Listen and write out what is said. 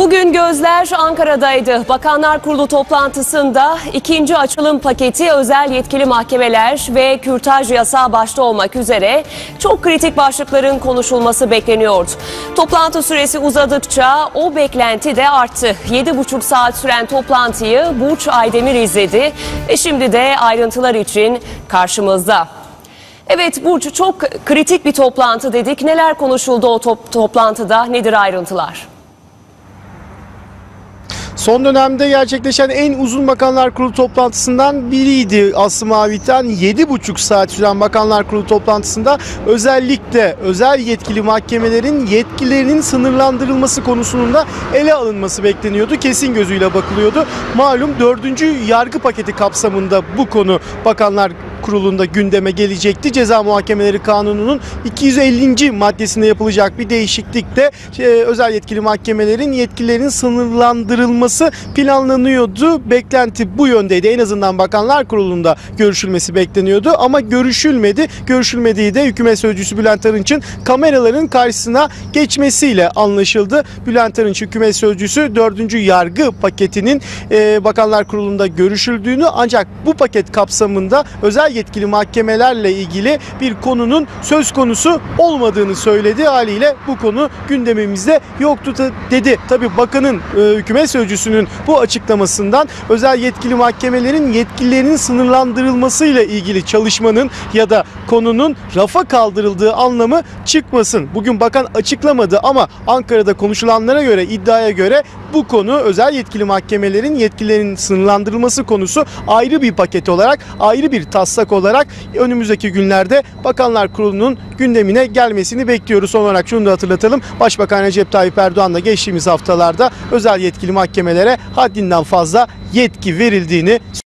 Bugün gözler Ankara'daydı. Bakanlar Kurulu toplantısında ikinci açılım paketi özel yetkili mahkemeler ve kürtaj yasağı başta olmak üzere çok kritik başlıkların konuşulması bekleniyordu. Toplantı süresi uzadıkça o beklenti de arttı. 7,5 saat süren toplantıyı Burç Aydemir izledi ve şimdi de ayrıntılar için karşımızda. Evet Burç çok kritik bir toplantı dedik. Neler konuşuldu o top- toplantıda? Nedir ayrıntılar? Son dönemde gerçekleşen en uzun Bakanlar Kurulu toplantısından biriydi Aslı Mavit'ten 7,5 saat süren Bakanlar Kurulu toplantısında özellikle özel yetkili mahkemelerin yetkilerinin sınırlandırılması konusunun da ele alınması bekleniyordu. Kesin gözüyle bakılıyordu. Malum 4. yargı paketi kapsamında bu konu Bakanlar Kurulu'nda gündeme gelecekti. Ceza Muhakemeleri Kanunu'nun 250. maddesinde yapılacak bir değişiklikte e, özel yetkili mahkemelerin yetkilerinin sınırlandırılması planlanıyordu. Beklenti bu yöndeydi. En azından Bakanlar Kurulu'nda görüşülmesi bekleniyordu ama görüşülmedi. Görüşülmediği de hükümet sözcüsü Bülent Arınç'ın kameraların karşısına geçmesiyle anlaşıldı. Bülent Arınç hükümet sözcüsü 4. yargı paketinin e, Bakanlar Kurulu'nda görüşüldüğünü ancak bu paket kapsamında özel yetkili mahkemelerle ilgili bir konunun söz konusu olmadığını söyledi. Haliyle bu konu gündemimizde yoktu dedi. Tabi bakanın e, hükümet sözcüsünün bu açıklamasından özel yetkili mahkemelerin yetkilerinin sınırlandırılmasıyla ilgili çalışmanın ya da konunun rafa kaldırıldığı anlamı çıkmasın. Bugün bakan açıklamadı ama Ankara'da konuşulanlara göre iddiaya göre bu konu özel yetkili mahkemelerin yetkilerinin sınırlandırılması konusu ayrı bir paket olarak ayrı bir taslak olarak önümüzdeki günlerde Bakanlar Kurulu'nun gündemine gelmesini bekliyoruz. Son olarak şunu da hatırlatalım. Başbakan Recep Tayyip Erdoğan da geçtiğimiz haftalarda özel yetkili mahkemelere haddinden fazla yetki verildiğini